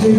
I'm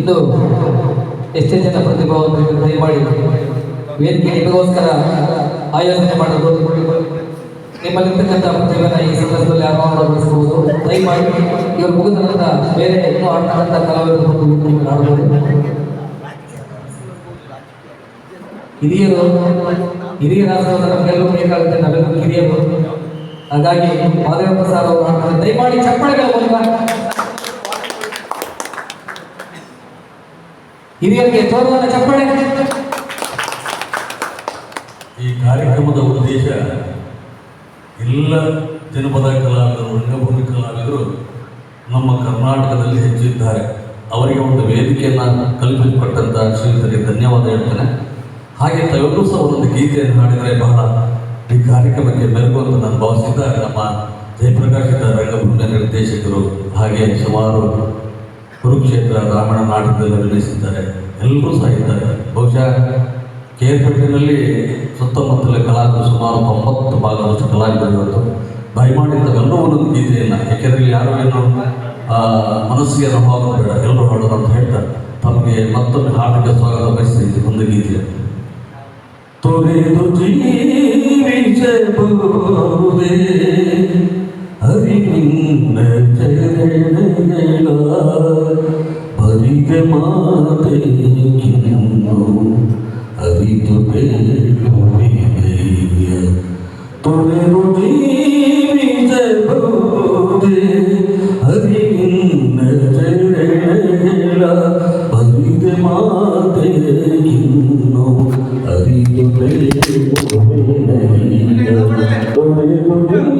ಇನ್ನು ಎಷ್ಟೇ ಜನ ಪ್ರತಿಭಾವಂತರು ದಯಮಾಡಿ ವೇದಿಕೆ ನಿಮಗೋಸ್ಕರ ಆಯೋಜನೆ ಮಾಡಬಹುದು ನಿಮ್ಮಲ್ಲಿರ್ತಕ್ಕಂಥ ಪ್ರತಿಭೆನ ಈ ಸಂದರ್ಭದಲ್ಲಿ ಅನಾವರಣಗೊಳಿಸಬಹುದು ದಯಮಾಡಿ ಇವರು ಮುಗಿದ ಬೇರೆ ಇನ್ನೂ ಆಡ್ತಕ್ಕಂಥ ಕಲಾವಿದರು ಬಂದು ವೇದಿಕೆಯಲ್ಲಿ ಆಡಬಹುದು. ಹಿರಿಯರು ರಾಷ್ಟ್ರದ ನಮಗೆಲ್ಲರೂ ಬೇಕಾಗುತ್ತೆ, ನಾವೆಲ್ಲರೂ ಹಿರಿಯರು. ಹಾಗಾಗಿ ಮಾದೇವಪ್ಪ ಸರ್ ಅವರು ದಯಮಾಡಿ ಚಪ್ಪಳೆಗಳ ಮೂಲಕ ಹಿರಿಯರಿಗೆ ತೋರುವನ ಚಪ್ಪಳೆ. ಈ ಕಾರ್ಯಕ್ರಮದ ಉದ್ದೇಶ ಎಲ್ಲ ಜನಪದ ಕಲಾವಿದರು, ರಂಗಭೂಮಿ ಕಲಾವಿದರು ನಮ್ಮ ಕರ್ನಾಟಕದಲ್ಲಿ ಹೆಚ್ಚಿದ್ದಾರೆ. ಅವರಿಗೆ ಒಂದು ವೇದಿಕೆಯನ್ನು ಕಲ್ಪಿಸಿಕೊಟ್ಟಂತ ಶ್ರೀಯುತರಿಗೆ ಧನ್ಯವಾದ ಹೇಳ್ತೇನೆ. ಹಾಗೆ ತಾವೆಲ್ಲರೂ ಸಹ ಒಂದು ಗೀತೆಯನ್ನು ಹಾಡಿದರೆ ಬಹಳ ಈ ಕಾರ್ಯಕ್ರಮಕ್ಕೆ ಮೆರುಗು ಅಂತ ನಾನು ಭಾವಿಸಿದ್ದಾರೆ ನಮ್ಮ ಜಯಪ್ರಕಾಶಿತ ರಂಗಭೂಮಿಯ ನಿರ್ದೇಶಕರು ಹಾಗೆ ಸುಮಾರು ಕುರುಕ್ಷೇತ್ರ ರಾಮಣ ನಾಟಕದಲ್ಲಿ ಅಭಿನಯಿಸಿದ್ದಾರೆ. ಎಲ್ಲರೂ ಸಹ ಇದ್ದಾರೆ. ಬಹುಶಃ ಕೇರ್ಪೇಟೆಯಲ್ಲಿ ಸುತ್ತಮುತ್ತಲ ಕಲಾವಿದರು ಸುಮಾರು ತೊಂಬತ್ತು ಭಾಗದಷ್ಟು ಕಲಾವಿದರು ಇವತ್ತು. ದಯಮಾಡಿ ತಾವೆಲ್ಲರೂ ಒಂದೊಂದು ಗೀತೆಯನ್ನು ಇಲ್ಲಿ ಯಾರು ಏನು ಮನಸ್ಸಿಗೆ ಅನುಭವ ಬೇಡ. ಎಲ್ಲರೂ ಹಾಡೋದು ಅಂತ ಹೇಳ್ತಾರೆ. ತಮಗೆ ಮತ್ತೊಮ್ಮೆ ಹಾಡಿಗೆ ಸ್ವಾಗತ ಬಯಸ್ತೀನಿ. ಒಂದು ಗೀತೆ. ತೊರೆದು ಜೀವಿಸಬಹುದೇ? മാതയ്ക്കുന്നു അറിതു തുടരു അറിവിന്റെ മാതയ്ക്കുന്നു അറിതു തുടരു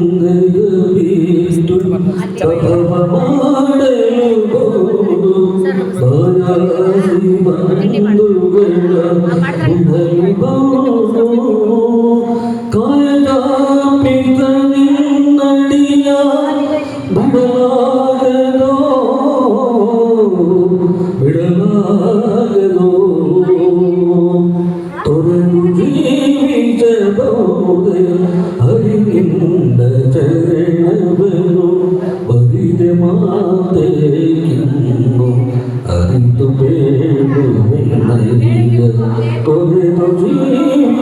ഒരു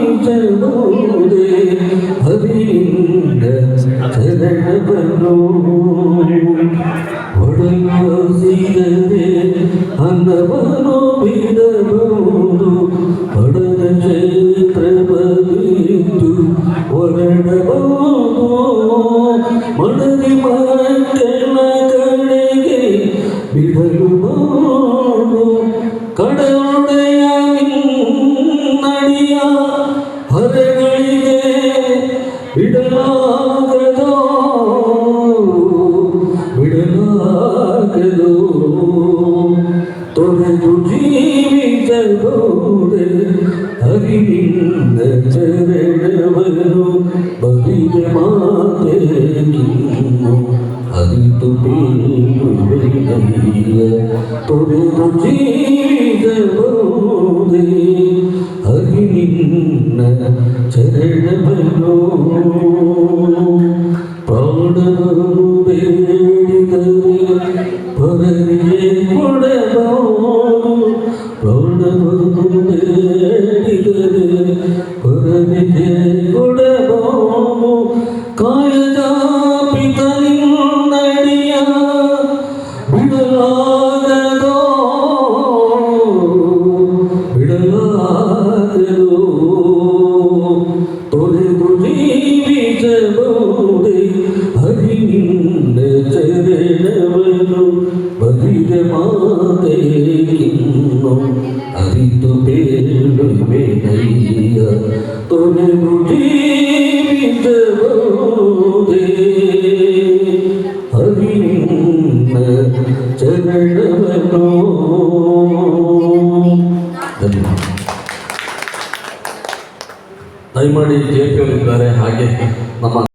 ജീവിച്ചൂതേ ഭവീന്ദ്ര ചരണപല്ലോ ഒടുങ്ങിയതേ അന്നവനോ പിതബോധു പടന ക്ഷേത്രപതിച്ചു ഒരണബോധു മണതി മഴ ചെറുവനു ഭവിതമാക്കുന്നു അതിതു പൊരുതു ജീവിതമോദേ അരി നിന്ന ചരണവനോ ದಯಮಾಡಿ ಜೆ ಪಿ ಅವರಿದ್ದಾರೆ ಹಾಗೆ ನಮ್ಮ